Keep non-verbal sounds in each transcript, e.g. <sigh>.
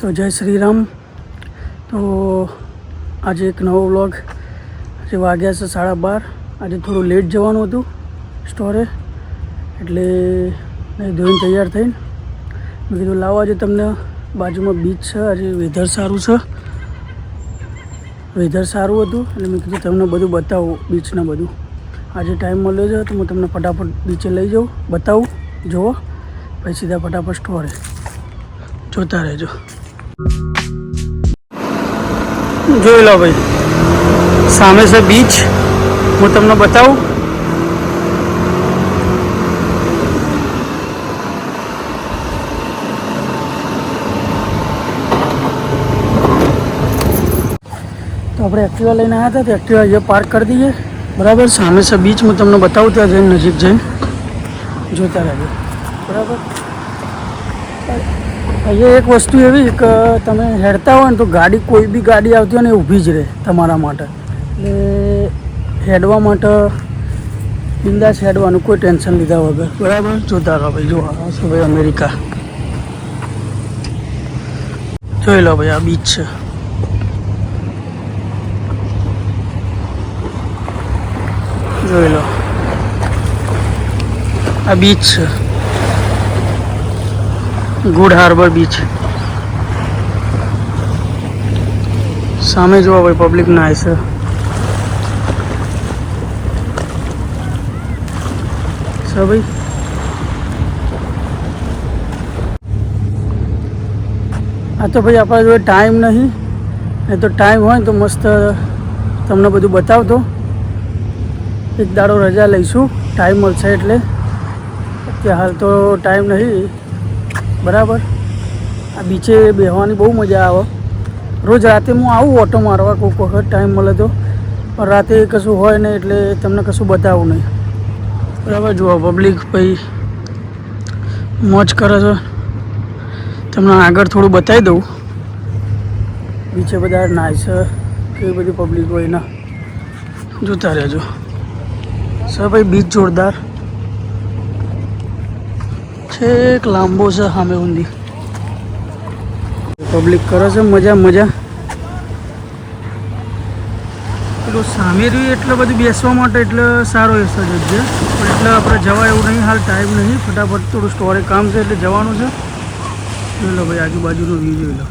તો જય શ્રી રામ તો આજે એક નવો વ્લોગ. આજે વાગ્યા છે સાડા બાર. આજે થોડું લેટ જવાનું હતું સ્ટોરે. એટલે નહીં ધોઈને તૈયાર થઈને મેં કીધું લાવો આજે તમને બાજુમાં બીચ છે. આજે વેધર સારું છે. વેધર સારું હતું એટલે મેં કીધું તમને બધું બતાવું બીચને બધું. આજે ટાઈમ મળ્યો છે તો હું તમને ફટાફટ બીચે લઈ જાઉં. બતાવું. જુઓ. પછી સીધા ફટાફટ સ્ટોરે જોતા રહેજો. જોઈ લો ભાઈ. સામે છે બીચ હું તમને બતાવું. તો આપણે એક્ટિવા લઈને આવ્યા હતા, તો એક્ટિવા અહીંયા પાર્ક કરી દઈએ. બરાબર? સામે છે બીચ હું તમને બતાવું, ત્યાં જઈને નજીક જઈને. જોતા રહેજો. બરાબર? અહીંયા એક વસ્તુ એવી કે તમે હેડતા હોય ને તો ગાડી કોઈ બી ગાડી આવતી હોય ને ઊભી જ રહે તમારા માટે. એટલે હેડવા માટે બિંદાસ હેડવાનું, કોઈ ટેન્શન લીધા વગર. બરાબર? જોતા રહો ભાઈ જો આ ભાઈ અમેરિકા. જોઈ લો ભાઈ, આ બીચ છે. જોઈ લો. આ બીચ છે. Good Harbor Beach. સામે જોવા ભાઈ પબ્લિક ના છે ભાઈ? આ તો ભાઈ આપણા જોડે ટાઈમ નહીં. નહીં તો ટાઈમ હોય તો મસ્ત તમને બધું બતાવતો. એક દાડો રજા લઈશું. ટાઈમ મળશે એટલે. કે હાલ તો ટાઈમ નહીં. બરાબર? આ બીચે બેસવાની બહુ મજા આવે. રોજ રાતે હું આવું ઓટો મારવા, કોઈક વખત ટાઈમ મળે તો. પણ રાતે કશું હોય નહીં એટલે તમને કશું બતાવું નહીં. બરાબર? જુઓ પબ્લિક ભાઈ મોજ કરે છે. તમને આગળ થોડું બતાવી દઉં. બીચે બધા નાય છે. કેવી બધી પબ્લિક હોય ના જોતા રહેજો. સર ભાઈ, બીચ જોરદાર. છેક લાંબો છે, સામે ઊંધી. પબ્લિક કરે છે, મજા મજા. પેલું સામે રહ્યું એટલે બધું બેસવા માટે એટલે સારો એસો જ. છે પણ એટલે આપણે જવા એવું નહીં, હાલ ટાઈમ નહીં. ફટાફટ થોડું સ્ટોરે કામ છે એટલે જવાનું છે. જોઈ લો ભાઈ, આજુબાજુનો વ્યૂ જોઈ લો.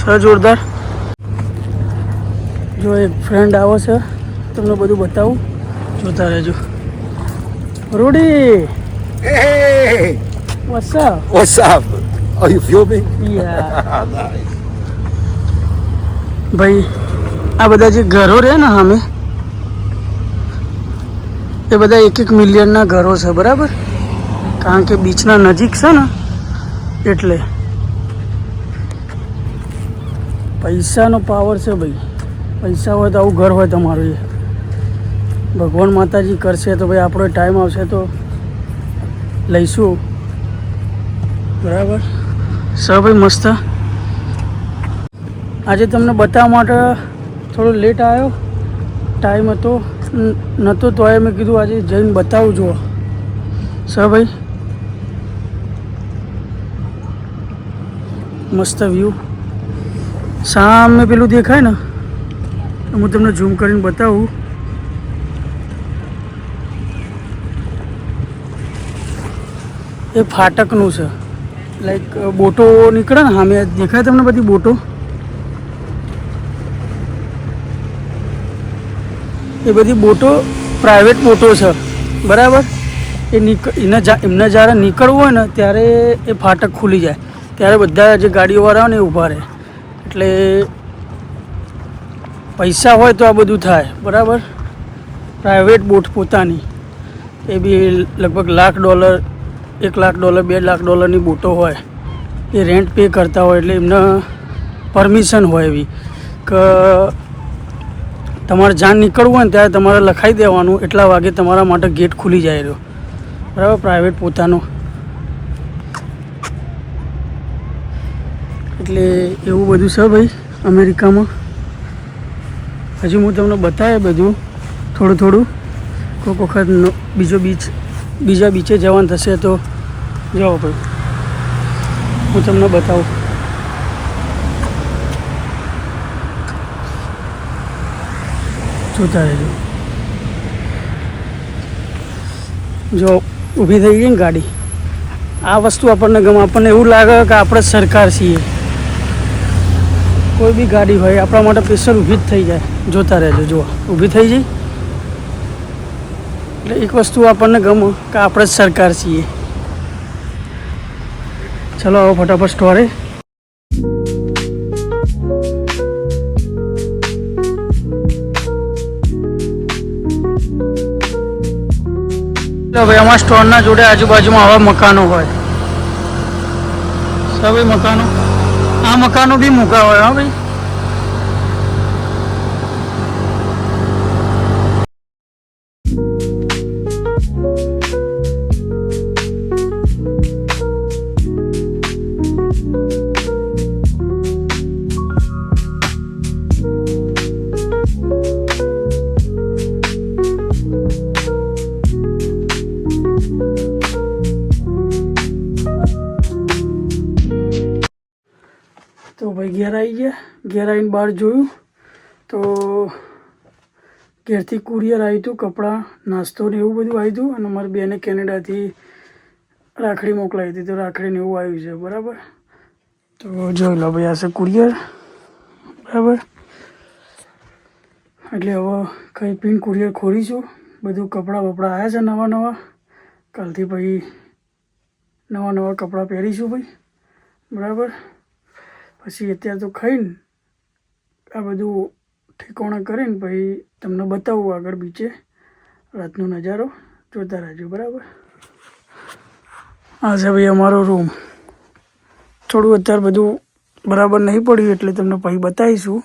સર જોરદાર. જો એક ફ્રેન્ડ આવો છે. તમને બધું બતાવું. જોતા રહેજો. રૂડી! Hey! what's up? What's up? Are you filming? yeah. <laughs> Nice. ભાઈ આ બધા જે ઘરો રહે ને સામે એ બધા એક એક મિલિયનના ઘરો છે બરાબર? કારણ કે બીચના નજીક છે ને એટલે. પૈસાનો પાવર છે ભાઈ. પૈસા હોય તો આવું ઘર હોય તમારું એ. ભગવાન માતાજી કરશે તો ભાઈ આપણો ટાઈમ આવશે તો લઈશું. બરાબર? સર ભાઈ મસ્ત. આજે તમને બતાવવા માટે થોડો લેટ આવ્યો. ટાઈમ હતો. નહોતો તો એ મેં કીધું આજે જઈને બતાવું જુઓ. સર ભાઈ, મસ્ત વ્યૂ સામે પેલું દેખાય ને, હું તમને ઝૂમ કરીને બતાવું. એ ફાટકનું છે. લાઈક બોટો નીકળે ને સામે, દેખાય તમને બધી બોટો? એ બધી બોટો પ્રાઇવેટ બોટો છે. બરાબર? એ નીક, એને એમને જ્યારે નીકળવું હોય ને, ત્યારે એ ફાટક ખુલી જાય. ત્યારે બધા જે ગાડીઓવાળા હોય ને એ ઊભા રહે. એટલે પૈસા હોય તો આ બધું થાય. બરાબર? પ્રાઇવેટ બોટ પોતાની. એ બી લગભગ લાખ ડોલર એક લાખ ડોલર, બે લાખ ડોલરની બોટો હોય, એ રેન્ટ પે કરતા હોય એટલે એમને પરમિશન હોય એવી. કે તમારે જ્યાં નીકળવું હોય ને ત્યારે તમારે લખાઈ દેવાનું, એટલા વાગે તમારા માટે ગેટ ખુલી જાય રહ્યો. બરાબર? પ્રાઇવેટ પોતાનો. એટલે એવું બધું છે ભાઈ અમેરિકામાં. હજુ હું તમને બતાવે બધું થોડું થોડું. કોઈક વખત બીજો બીચ, બીજા બીચે જવાનું થશે તો જાઓ ભાઈ. હું તમને બતાવું. જોતા રહેજો. જો ઊભી થઈ ગઈ ને ગાડી. આ વસ્તુ આપણને ગમે, આપણને એવું લાગે કે આપણે સરકાર છીએ. કોઈ બી ગાડી હોય, આપણા માટે સ્પેશિયલ ઊભી જ થઈ જાય. જોતા રહેજો, જુઓ. ઊભી થઈ જઈ. એટલે એક વસ્તુ આપણને ગમે કે આપણે જ સરકાર છીએ. ચલો આવો ફટાફટ સ્ટોરે ભાઈ અમારા સ્ટોરના જોડે આજુબાજુમાં આવા મકાનો હોય. સભી મકાનો? આ મકાનો બી મૂકા હોય, હા ભાઈ? ઘેર આવીને બહાર જોયું તો ઘેરથી કુરિયર આવ્યું હતું કપડાં, નાસ્તો ને એવું બધું આવ્યું હતું અને મારી બેને કેનેડાથી રાખડી મોકલાવી હતી, તો રાખડીને એવું આવ્યું છે, બરાબર? તો જોઈ લો ભાઈ, આ છે કુરિયર, બરાબર? એટલે હવે કંઈ પિન કુરિયર ખોલીશું બધું કપડાં બપડાં આવ્યા છે નવા નવા, કાલથી પછી નવા નવા કપડાં પહેરીશું ભાઈ, બરાબર? પછી અત્યારે તો ખાઈને આ બધું ઠેકોણા કરીને પછી તમને બતાવું આગળ બીચે રાતનો નજારો. જોતા રહેજો, બરાબર? આ છે ભાઈ અમારો રૂમ થોડું અત્યારે બધું બરાબર નહીં પડ્યું એટલે તમને પછી બતાવીશું.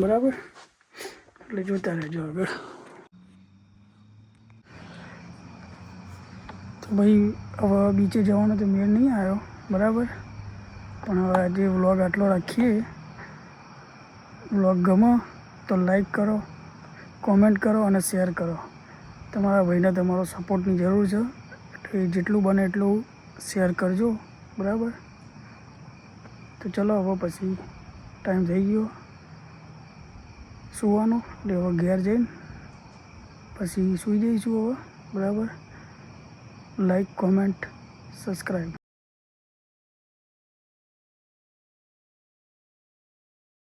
બરાબર? એટલે જોતા રહેજો આગળ. તો ભાઈ હવે બીચે જવાનો તો મેળ નહીં આવ્યો. બરાબર? પણ હવે આજે વ્લોગ આટલો રાખીએ. વ્લોગ ગમો તો લાઈક કરો, કોમેન્ટ કરો અને શેર કરો. તમારા ભાઈને તમારો સપોર્ટની જરૂર છે. એટલે જેટલું બને એટલું શેર કરજો. બરાબર? તો ચલો હવે પછી ટાઈમ થઈ ગયો. સુવાનો, એટલે હવે ઘેર જઈને પછી સૂઈ જઈશું હવે. બરાબર? Like, comment, subscribe.